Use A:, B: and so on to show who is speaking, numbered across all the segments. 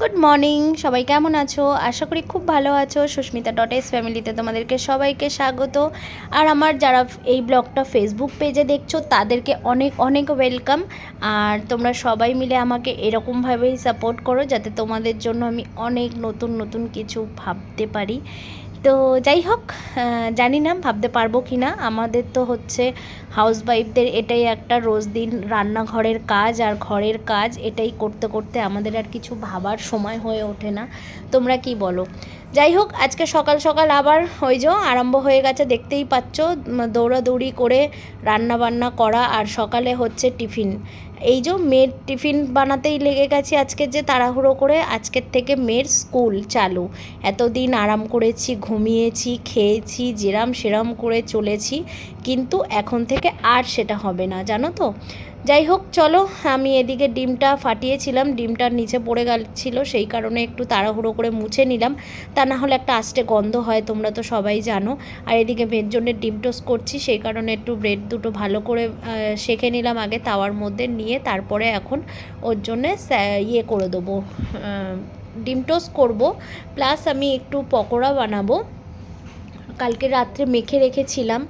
A: Good morning সবাই কেমন আছো? আশা করি খুব ভালো আছো। সুস্মিতা ডট এস ফ্যামিলিতে তোমাদেরকে সবাইকে স্বাগত। আর আমার যারা এই ব্লগটা ফেসবুক পেজে দেখছ, তাদেরকে অনেক অনেক ওয়েলকাম আর তোমরা সবাই মিলে আমাকে এরকমভাবেই সাপোর্ট করো, যাতে তোমাদের জন্য আমি অনেক নতুন নতুন কিছু ভাবতে পারি। তো যাই হোক জানি না, ভাবতে পারব কি না। আমাদের তো হচ্ছে হাউস ওয়াইফদের এটাই একটা রোজ দিন রান্নাঘরের কাজ আর ঘরের কাজ, এটাই করতে করতে আমাদের আর কিছু ভাবার সময় হয়ে ওঠে না। তোমরা কি বলো? যাই হোক, আজকে সকাল সকাল আবার ওই যে আরম্ভ হয়ে গেছে, দেখতেই পাচ্ছ দৌড়াদৌড়ি করে রান্না বান্না করা আর সকালে হচ্ছে টিফিন। এই যে মেয়ের টিফিন বানাতেই লেগে গেছি আজকে যে তাড়াহুড়ো করে, আজকের থেকে মেয়ের স্কুল চালু। এতদিন আরাম করেছি, ঘুমিয়েছি, খেয়েছি, যেরাম সেরাম করে চলেছি, কিন্তু এখন থেকে আর সেটা হবে না, জানো তো? যাই হোক চলো, আমি এদিকে ডিমটা ফাটিয়েছিলাম ডিমটার নিচে পড়ে গেছিল, সেই কারণে একটু তাড়াহুড়ো করে মুছে নিলাম। তা না হলে একটা আস্তে গন্ধ হয়, তোমরা তো সবাই জানো। আর এদিকে মেয়ের জন্য ডিম টোস্ট করছি, সেই কারণে একটু ব্রেড দুটো ভালো করে সেঁকে নিলাম আগে তাওয়ার মধ্যে নিয়ে, তারপরে এখন ওর জন্যে ইয়ে করে দেবো ডিম টোস্ট করব, প্লাস আমি একটু পকোড়া বানাবো। কালকে রাত্রে মেখে রেখেছিলাম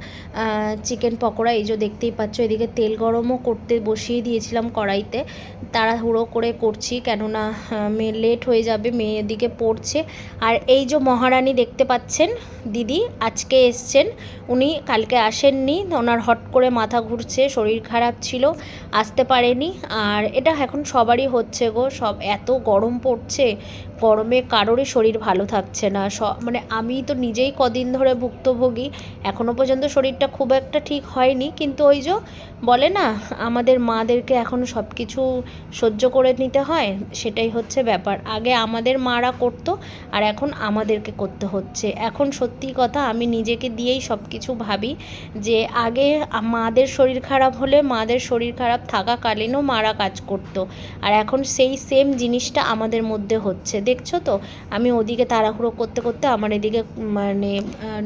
A: চিকেন পকোড়া, এই যে দেখতেই পাচ্ছ, এদিকে তেল গরমও করতে বসিয়ে দিয়েছিলাম কড়াইতে। তাড়াহুড়ো করে করছি, কেননা মেয়ে লেট হয়ে যাবে, মেয়ে এদিকে পড়ছে। আর এই যে মহারানী দেখতে পাচ্ছেন, দিদি আজকে এসছেন, উনি কালকে আসেননি, ওনার হট করে মাথা ঘুরছে, শরীর খারাপ ছিল, আসতে পারেনি। আর এটা এখন সবারই হচ্ছে গো, সব এত গরম পড়ছে গরমে কারোরই শরীর ভালো থাকছে না। স মানে আমি তো নিজেই কদিন ধরে ভুক্তভোগী। এখনও পর্যন্ত শরীরটা খুব একটা ঠিক হয়নি। কিন্তু ওই যে বলে না, আমাদের মাদেরকে এখন সব কিছু সহ্য করে নিতে হয়, সেটাই হচ্ছে ব্যাপার। আগে আমাদের মারা করতো, আর এখন আমাদেরকে করতে হচ্ছে। এখন সত্যি কথা, আমি নিজেকে দিয়েই সব কিছু ভাবি যে আগে মাদের শরীর খারাপ হলে মাদের শরীর খারাপ থাকাকালীনও মারা কাজ করতো। আর এখন সেই সেম জিনিসটা আমাদের মধ্যে হচ্ছে। দেখছ তো? আমি ওদিকে তাড়াহুড়ো করতে করতে আমার এদিকে মানে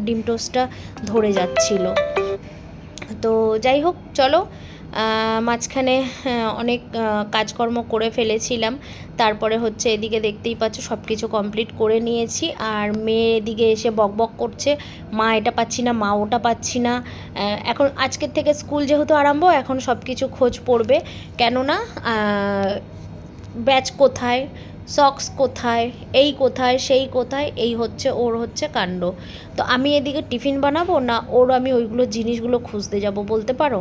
A: ডিম টোস্টটা ধরে যাচ্ছিল। তো যাই হোক, চলো মাঝখানে অনেক কাজকর্ম করে ফেলেছিলাম। তারপরে হচ্ছে এদিকে দেখতেই পাচ্ছ সব কিছু কমপ্লিট করে নিয়েছি। আর মেয়ে এদিকে এসে বকবক করছে, মা, এটা পাচ্ছি না, মা, ওটা পাচ্ছি না। এখন আজকের থেকে স্কুল যেহেতু আরম্ভ, এখন সব কিছু খোঁজ পড়বে। কেননা ব্যাচ কোথায়? সক্স কোথায়, এই কোথায়, সেই কোথায়, এই হচ্ছে, ওর হচ্ছে কাণ্ড। তো আমি এদিকে টিফিন বানাবো না ওর আমি ওইগুলো জিনিসগুলো খুঁজতে যাব বলতে পারো?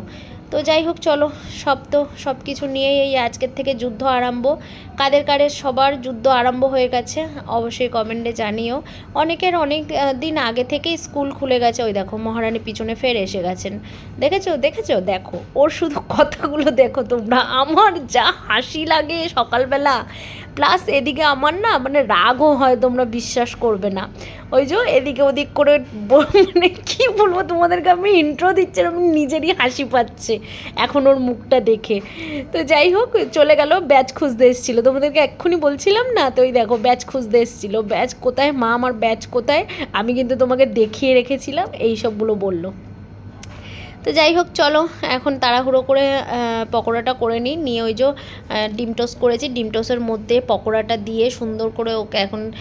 A: তো যাই হোক, চলো, সব তো, সব কিছু নিয়েই এই আজকের থেকে যুদ্ধ আরম্ভ। কাদের কাদের সবার যুদ্ধ আরম্ভ হয়ে গেছে, অবশ্যই কমেন্টে জানিও। অনেকের অনেক দিন আগে থেকেই স্কুল খুলে গেছে। ওই দেখো, মহারানী পিছনে ফের এসে গেছেন। দেখেছ দেখেছ? দেখো, ওর শুধু কথাগুলো দেখো তোমরা। আমার যা হাসি লাগে সকালবেলা। প্লাস এদিকে আমার না মানে রাগও হয়, তোমরা বিশ্বাস করবে না। ওই যে এদিকে ওদিক করে মানে কি বলব তোমাদেরকে, আমি ইন্ট্রো দিচ্ছি আমি নিজেরই হাসি পাচ্ছে এখন ওর মুখটা দেখে। তো যাই হোক, চলে গেল, ব্যাচ খুঁজতে এসেছিল। তোমাদেরকে এক্ষুনি বলছিলাম না? তো ওই দেখো, ব্যাচ খুঁজতে এসেছিল। ব্যাচ কোথায়? মা আমার ব্যাচ কোথায়? আমি কিন্তু তোমাকে দেখিয়ে রেখেছিলাম, এই সবগুলো বলল। তো যাই হোক, চলো, এখন তাড়াহুড়ো করে পকোড়াটা করে নিই। নিয়ে ওই যে ডিম টোস্ট করেছি। ডিম টোস্টের মধ্যে পকোড়াটা দিয়ে সুন্দর করে ওকে এখন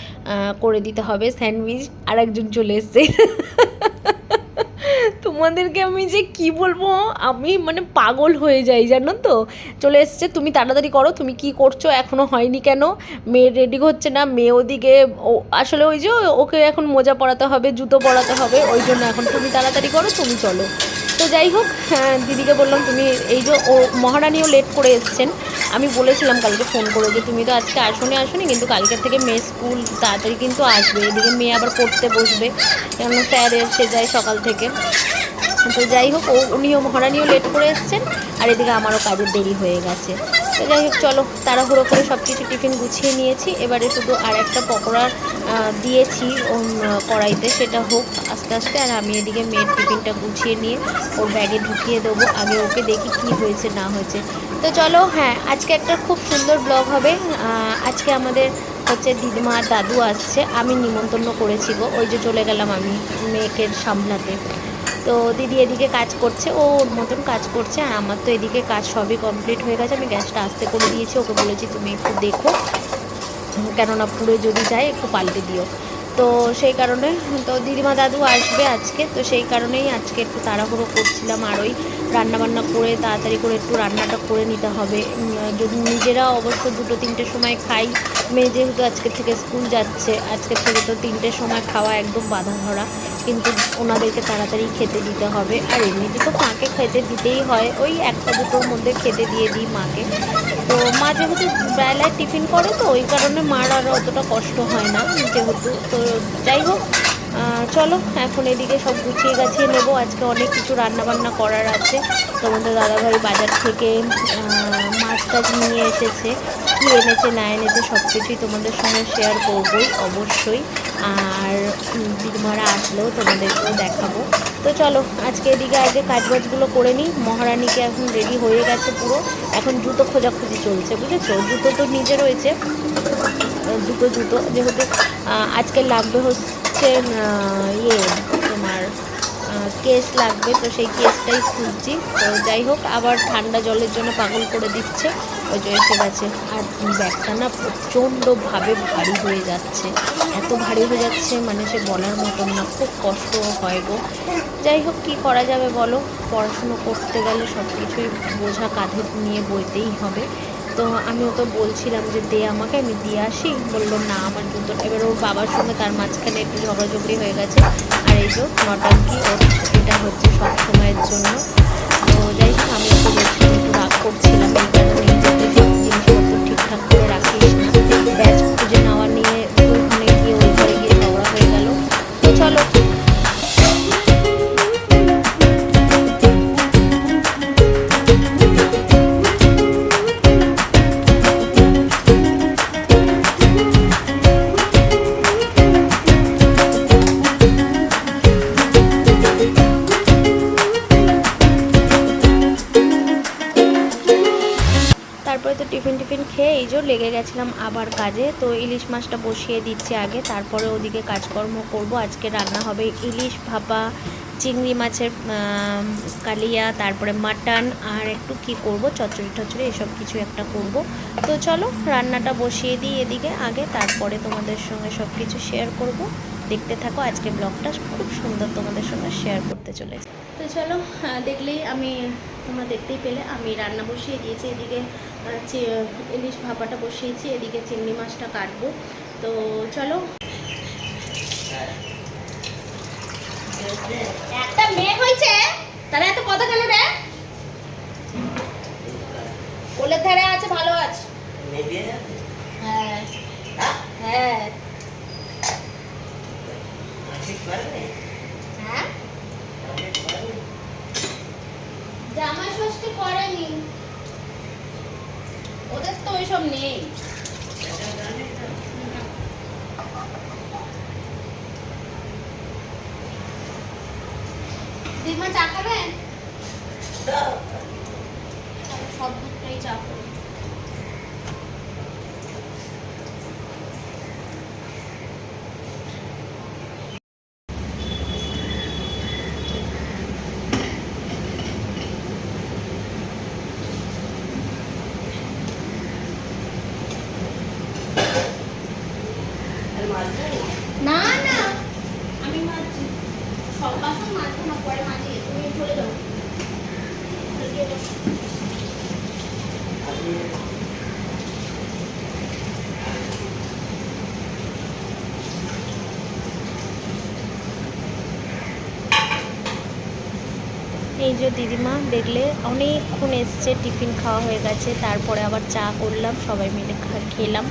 A: করে দিতে হবে স্যান্ডউইচ। আর একজন চলে এসছে। তোমাদেরকে আমি যে কি বলব? আমি মানে পাগল হয়ে যাই, জানো তো? চলে এসছে, তুমি তাড়াতাড়ি করো। তুমি কি করছ? এখনও হয়নি কেন? মেয়ে রেডি হচ্ছে না। মেয়ে ওদিকে, ও, আসলে ওই যে, ওকে এখন মোজা পরাতে হবে, জুতো পরাতে হবে। ওই জন্য এখন তুমি তাড়াতাড়ি করো, তুমি চলো। তো যাই হোক হ্যাঁ, দিদিকে বললাম তুমি এই যে ও মহারানীও লেট করে এসছেন। আমি বলেছিলাম কালকে ফোন করে যে তুমি তো আজকে আসনি আসনি কিন্তু কালকের থেকে মেয়ে স্কুল তাড়াতাড়ি কিন্তু আসবে। এদিকে মেয়ে আবার পড়তে বসবে। কেন স্যার এসে যায় সকাল থেকে। তো যাই হোক ও উনিও মহারানীও লেট করে এসছেন। আর এদিকে আমারও কাজের দেরি হয়ে গেছে। যাই হোক, চলো, তাড়াহুড়ো করে সব কিছু টিফিন গুছিয়ে নিয়েছি। এবারে শুধু আর একটা পকোড়া দিয়েছি কড়াইতে, সেটা হোক আস্তে আস্তে। আর আমি এদিকে মেয়ের টিফিনটা গুছিয়ে নিয়ে ওর ব্যাগে ঢুকিয়ে দেবো। আগে ওকে দেখি কি হয়েছে, না হয়েছে। তো চলো হ্যাঁ আজকে একটা খুব সুন্দর ব্লগ হবে। আজকে আমাদের হচ্ছে দিদিমা দাদু আসছে। আমি নিমন্ত্রণ করেছি গো। ওই যে চলে গেলাম আমি মেয়েকে সামলাতে। তো দিদি এদিকে কাজ করছে, ও ওর মতন কাজ করছে, আর আমার তো এদিকে কাজ সবই কমপ্লিট হয়ে গেছে, আমি গ্যাসটা আস্তে করে দিয়েছি, ওকে বলেছি তুমি একটু দেখো, কেননা পুড়ে যদি যায় একটু পাল্টে দিও। তো সেই কারণে, তো দিদিমা দাদু আসবে আজকে, তো সেই কারণেই আজকে একটু তাড়াহুড়ো করছিলাম, আর ওই রান্নাবান্না করে তাড়াতাড়ি করে একটু রান্নাটা করে নিতে হবে। যদি নিজেরা অবশ্য দুটো তিনটের সময় খাই, মেয়ে যেহেতু আজকে থেকে স্কুল যাচ্ছে, আজকে থেকে তো তিনটের সময় খাওয়া একদম বাধা ধরা কিন্তু ওনাদেরকে তাড়াতাড়ি খেতে দিতে হবে। আর এমনিতে তো মাকে খেতে দিতেই হয়। ওই একটা দুটোর মধ্যে খেতে দিয়ে দিই মাকে। তো মা যেহেতু বেলায় টিফিন করে তো, ওই কারণে মার আর অতটা কষ্ট হয় না যেহেতু। তো যাই হোক চলো, এখন এদিকে সব গুছিয়ে গাছিয়ে নেব। আজকে অনেক কিছু রান্না বান্না করার আছে। তোমাদের দাদাভাই বাজার থেকে মাছ টাছ নিয়ে এসেছে। কী এনেছে না এনেছে সব কিছুই তোমাদের সঙ্গে শেয়ার করবোই, অবশ্যই। আর দিদিমারা আসলেও তোমাদেরকেও দেখাবো। তো চলো, আজকে এদিকে আগে কাজবাজগুলো করে নিই। মহারানীকে এখন রেডি হয়ে গেছে পুরো। এখন জুতো খোঁজাখুঁজি চলছে, বুঝেছ? জুতো তো নিজে রয়েছে। দুটো জুতো, যেহেতু আজকে লাগবে হচ্ছে ইয়ে তোমার কেস লাগবে, তো সেই কেসটাই খুঁজছি। তো যাই হোক, আবার ঠান্ডা জলের জন্য পাগল করে দিচ্ছে। ওই যে এসে গেছে। আর ব্যাগটা না প্রচণ্ডভাবে ভারী হয়ে যাচ্ছে। এত ভারী হয়ে যাচ্ছে মানে সে বলার মতন না, খুব কষ্ট হয় গো। যাই হোক, কী করা যাবে বলো? পড়াশুনো করতে গেলে সব কিছুই বোঝা কাঁধে নিয়ে বইতেই হবে। তো আমিও তো বলছিলাম যে দে আমাকে, আমি দিয়ে আসি। বলল না, আমার জুতোটা এবার ওর বাবার সঙ্গে তার মাঝখানে একটু ঝগড়াঝগড়ি হয়ে গেছে। আর হোক নট নটাঙ্কি ওর এটা হচ্ছে সব সময়ের জন্য। তো যাই হোক আমি একটু রাগ করছিলাম, এই কারণে যাতে জিনিসপত্র ঠিকঠাক করে রাখিস। খেয়ে এই যে লেগে গেছিলাম আবার কাজে, তো ইলিশ মাছটা বসিয়ে দিচ্ছি আগে, তারপরে ওদিকে কাজকর্ম করব। আজকে রান্না হবে ইলিশ ভাপা, চিংড়ি মাছের কালিয়া, তারপরে মাটন, আর একটু কি করব, চচ্চড়ি টচ্চড়ি, এসব কিছু একটা করব। তো চলো, রান্নাটা বসিয়ে দিই এদিকে আগে, তারপরে তোমাদের সঙ্গে সব কিছু শেয়ার করব। দেখতে থাকো, আজকে ব্লগটা খুব সুন্দর তোমাদের সঙ্গে শেয়ার করতে চলেছে। তো চলো দেখলেই আমি, তোমরা দেখতেই পেলে, আমি রান্না বসিয়ে দিয়েছি এদিকে ইলিশ ভাপাটা বসিয়েছি এদিকে চিংড়ি মাছটা কাটবো। তো চলো। একটা মেয়ে হয়েছে? তারা এত কথা কেন রে? কোলের ধারে আছে ভালো আছে। হ্যাঁ। হ্যাঁ? হ্যাঁ। জামাই ষষ্ঠী করেনি। ওদের তো ওইসব নেই দিদিমা চা খাবেন সব দুধটাই চা করো। না না আমি মাঝি সব বাসন মাঝবো না পরে মাঝি তুমি চলে যাও চলে যাও। এই যে দিদিমা দেখলে অনেকক্ষণ এসছে, টিফিন খাওয়া হয়ে গেছে, তারপরে আবার চা করলাম, সবাই মিলে খেলাম।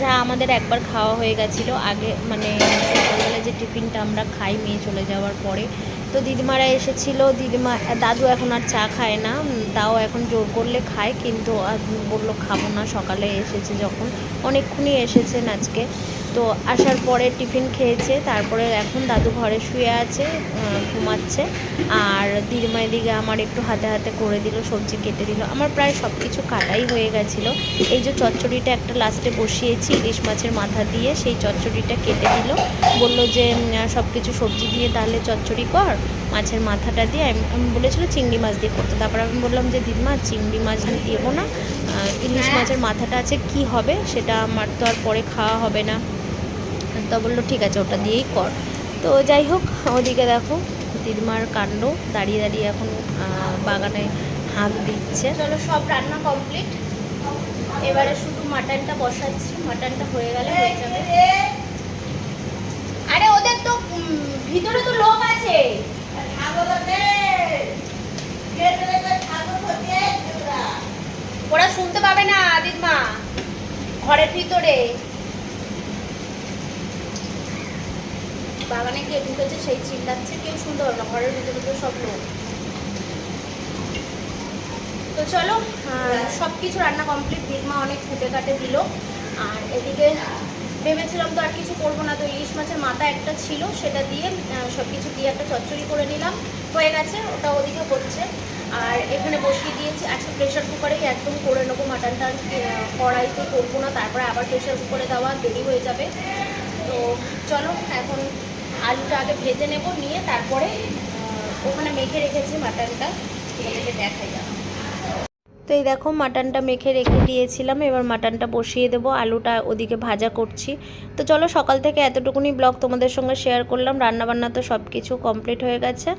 A: যা আমাদের একবার খাওয়া হয়ে গেছিল, আগে মানে সকালবেলা যে টিফিনটা আমরা খাই মেয়ে চলে যাওয়ার পরে। তো দিদিমারা এসেছিল, দিদিমা দাদু এখন আর চা খায় না তাও এখন জোর করলে খায়, কিন্তু বলল খাব না, সকালে এসেছে যখন। অনেকক্ষণই এসেছেন আজকে। তো আসার পরে টিফিন খেয়েছে তারপরে এখন দাদু ঘরে শুয়ে আছে ঘুমাচ্ছে। আর দিদিমা এদিকে আমার একটু হাতে হাতে করে দিল সবজি কেটে দিল। আমার প্রায় সব কিছু কাটাই হয়ে গেছিল। এই যে চচ্চড়িটা একটা লাস্টে বসিয়েছি ইলিশ মাছের মাথা দিয়ে সেই চচ্চড়িটা কেটে দিল। বলল যে সব কিছু সবজি দিয়ে তাহলে চচ্চড়ি কর মাছের মাথাটা দিয়ে। আমি বলেছিল চিংড়ি মাছ দিয়ে করতে। তারপর আমি বললাম যে দিদিমা চিংড়ি মাছ দেবো না।
B: ইলিশ মাছের মাথাটা আছে কি হবে? সেটা আমার তো আর পরে খাওয়া হবে না। তো বলল, ঠিক আছে, ওটা দিয়েই কর। তো যাই হোক, ওদিকে দেখো, দিদিমার কাণ্ড, দাঁড়িয়ে দাঁড়িয়ে এখন বাগানে হাঁক দিচ্ছে। চলো, সব রান্না কমপ্লিট এবারে শুধু মাটনটা বসাচ্ছি, মাটনটা হয়ে গেলে হয়ে যাবে। আরে, ওদের তো ভিতরে তো লোক আছে। ওরা শুনতে পাবে না, দিদিমা। ঘরের ভিতরে। বাগানে গিয়ে ঢুকেছে সেই চিল্লাচ্ছে, কেউ শুনতে পাবে না, ঘরের ভিতরে তো সব লোক। তো চলো সব কিছু রান্না কমপ্লিট দিদিমা অনেক ফুটে কাটে দিল। আর এদিকে ভেবেছিলাম তো আর কিছু করব না, তো ইলিশ মাছের মাথা একটা ছিল, সেটা দিয়ে সব কিছু দিয়ে একটা চচ্চড়ি করে নিলাম। হয়ে গেছে, ওটা ওদিকে করছে আর এখানে বসিয়ে দিয়েছি, আজকে প্রেশার কুকারেই একদম করে নেব মাটনটা কড়াইতে করব না, তারপরে আবার প্রেশার কুকারে দেওয়া, দেরি হয়ে যাবে। তো চলো, এখন আলুটা আগে ভেজে নেব, নিয়ে তারপরে ওখানে মেখে রেখেছি মাটনটা। তোমাদেরকে দেখাই যাবে। তো এই দেখো, মাটনটা মেখে রেখে দিয়েছিলাম। এবার মাটনটা বসিয়ে দেব। আলুটা ওদিকে ভাজা করছি। তো চলো, সকাল থেকে এতটুকুনি ব্লগ তোমাদের সঙ্গে শেয়ার করলাম। রান্নাবান্না তো সব কিছু কমপ্লিট হয়ে গেছে।